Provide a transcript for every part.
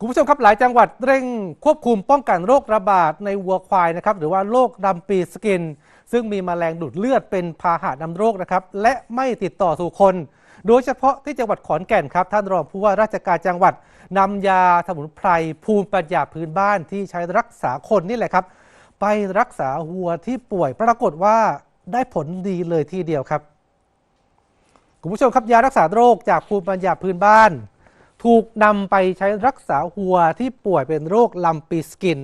คุณผู้ชมครับหลายจังหวัดเร่งควบคุมป้องกันโรคระบาดในวัวควายนะครับหรือว่าโรคดำปีสกิน ซึ่งมีแมลงดูดเลือดเป็นพาหะนำโรคนะครับและไม่ติดต่อสู่คน โดยเฉพาะที่จังหวัดขอนแก่นครับ ท่านรองผู้ว่าราชการจังหวัดนำยาสมุนไพรภูมิปัญญาพื้นบ้านที่ใช้รักษาคนนี่แหละครับ ไปรักษาวัวที่ป่วยปรากฏว่าได้ผลดีเลยทีเดียวครับคุณผู้ชมครับยารักษาโรคจากภูมิปัญญาพื้นบ้าน ถูกนำไปใช้รักษาวัวที่ป่วยเป็นโรคลำปีสกิน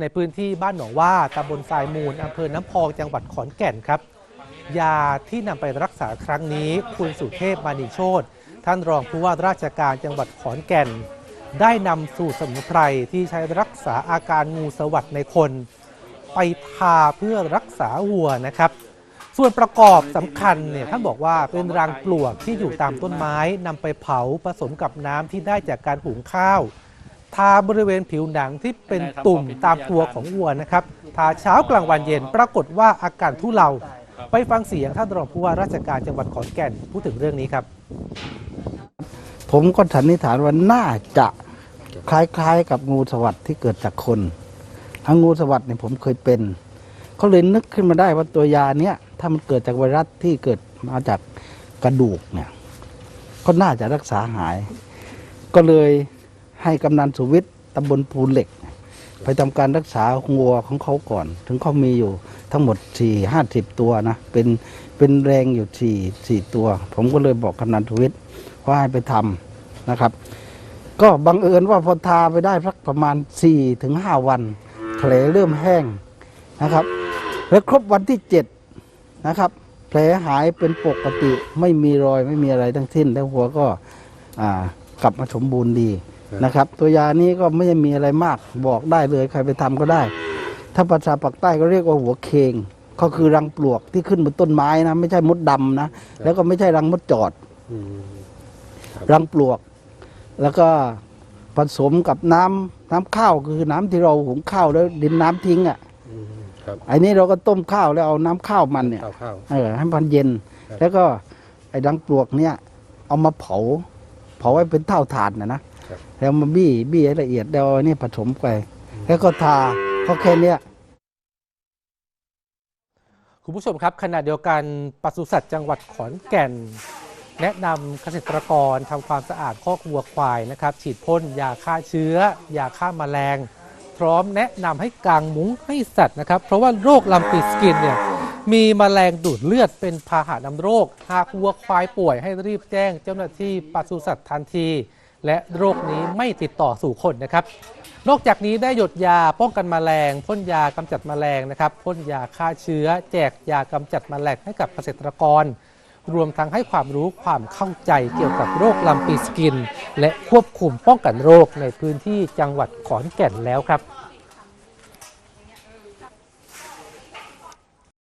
ในพื้นที่บ้านหนองว่าตำบลทรายมูลอำเภอน้ำพองจังหวัดขอนแก่นครับ ยาที่นำไปรักษาครั้งนี้ คุณสุเทพมานิโชตท่านรองผู้ว่าราชการจังหวัดขอนแก่น ได้นำสูตรสมุนไพรที่ใช้รักษาอาการงูสวัสดในคน ไปทาเพื่อรักษาวัวนะครับ ส่วนประกอบสำคัญเนี่ยท่านบอกว่าเป็นรังปลวกที่อยู่ตามต้นไม้นำไปเผาผสมกับน้ำที่ได้จากการหุงข้าว ทาบริเวณผิวหนังที่เป็นตุ่มตามตัวของวัวนะครับทาเช้ากลางวันเย็นปรากฏว่าอาการทุเลาไปฟังเสียงท่านรองผู้ว่าราชการจังหวัดขอนแก่นพูดถึงเรื่องนี้ครับ ผมก็สันนิษฐานว่าน่าจะคล้ายๆ กับงูสวัสด์ที่เกิดจากคนทั้งงูสวัสด์เนี่ยผมเคยเป็นเขาเลยนึกขึ้นมาได้ว่าตัวยาเนี้ย ถ้ามันเกิดจากไวรัสที่เกิดมาจากกระดูกเนี่ย ก็น่าจะรักษาหาย ก็เลยให้กำนันสุวิทย์ตำบลปูนเหล็ก ไปทำการรักษางัวของเขาก่อน ถึงเขามีอยู่ทั้งหมดสี่ห้าสิบตัวนะ เป็นเป็นแรงอยู่สี่สี่ตัว ผมก็เลยบอกกำนันสุวิทย์ว่าให้ไปทำนะครับ ก็บังเอิญว่าพอทาไปได้สักประมาณ4ี่ถึงห้าวันแผลเริ่มแห้งนะครับ แล้วครบวันที่เจ็ด นะครับ แผลหายเป็นปกติไม่มีรอยไม่มีอะไรทั้งสิ้น แล้วหัวก็อ่ากลับมาสมบูรณ์ดีนะครับ ตัวยานี้ก็ไม่ได้มีอะไรมากบอกได้เลยใครไปทำก็ได้ ถ้าภาษาปากใต้ก็เรียกว่าหัวเคงก็คือรังปลวกที่ขึ้นบนต้นไม้นะไม่ใช่มดดำนะแล้วก็ไม่ใช่รังมดจอดรังปลวก แล้วก็ผสมกับน้ำน้ำข้าวคือน้ำที่เราหุงข้าวแล้วดินน้ำทิ้งอะ ครับไอ้นี้เราก็ต้มข้าวแล้วเอาน้ำข้าวมันเนี่ยข้าวข้าว เออให้มันเย็น ครับ แล้วก็ไอ้รังปลวกเนี่ย เอามาเผา เผาไว้เป็นเท่าฐานนะนะครับแล้วมาบี้บี้ให้ละเอียดแล้วเอาอันนี้ผสมไปแล้วก็ทาเขาแค่เนี้ย คุณผู้ชมครับขณะเดียวกันปศุสัตว์จังหวัดขอนแก่น แนะนำเกษตรกรทำความสะอาดคอกวัวควายนะครับ ฉีดพ่นยาฆ่าเชื้อ ยาฆ่ามาแมลงพ ร้อมแนะนำให้กางมุ้งให้สัตว์นะครับ เพราะว่าโรคลำปีสกินเนี่ยมีแมลงดูดเลือดเป็นพาหะนำโรค หากวัวควายป่วยให้รีบแจ้งเจ้าหน้าที่ปศุสัตว์ทันที และโรคนี้ไม่ติดต่อสู่คนนะครับ นอกจากนี้ได้หยดยาป้องกันแมลงพ่นยากำจัดแมลงนะครับพ่นยาฆ่าเชื้อ แจกยากำจัดแมลงให้กับเกษตรกร รวมทั้งให้ความรู้ความเข้าใจเกี่ยวกับโรคลำปีสกิน และควบคุมป้องกันโรคในพื้นที่จังหวัดขอนแก่นแล้วครับ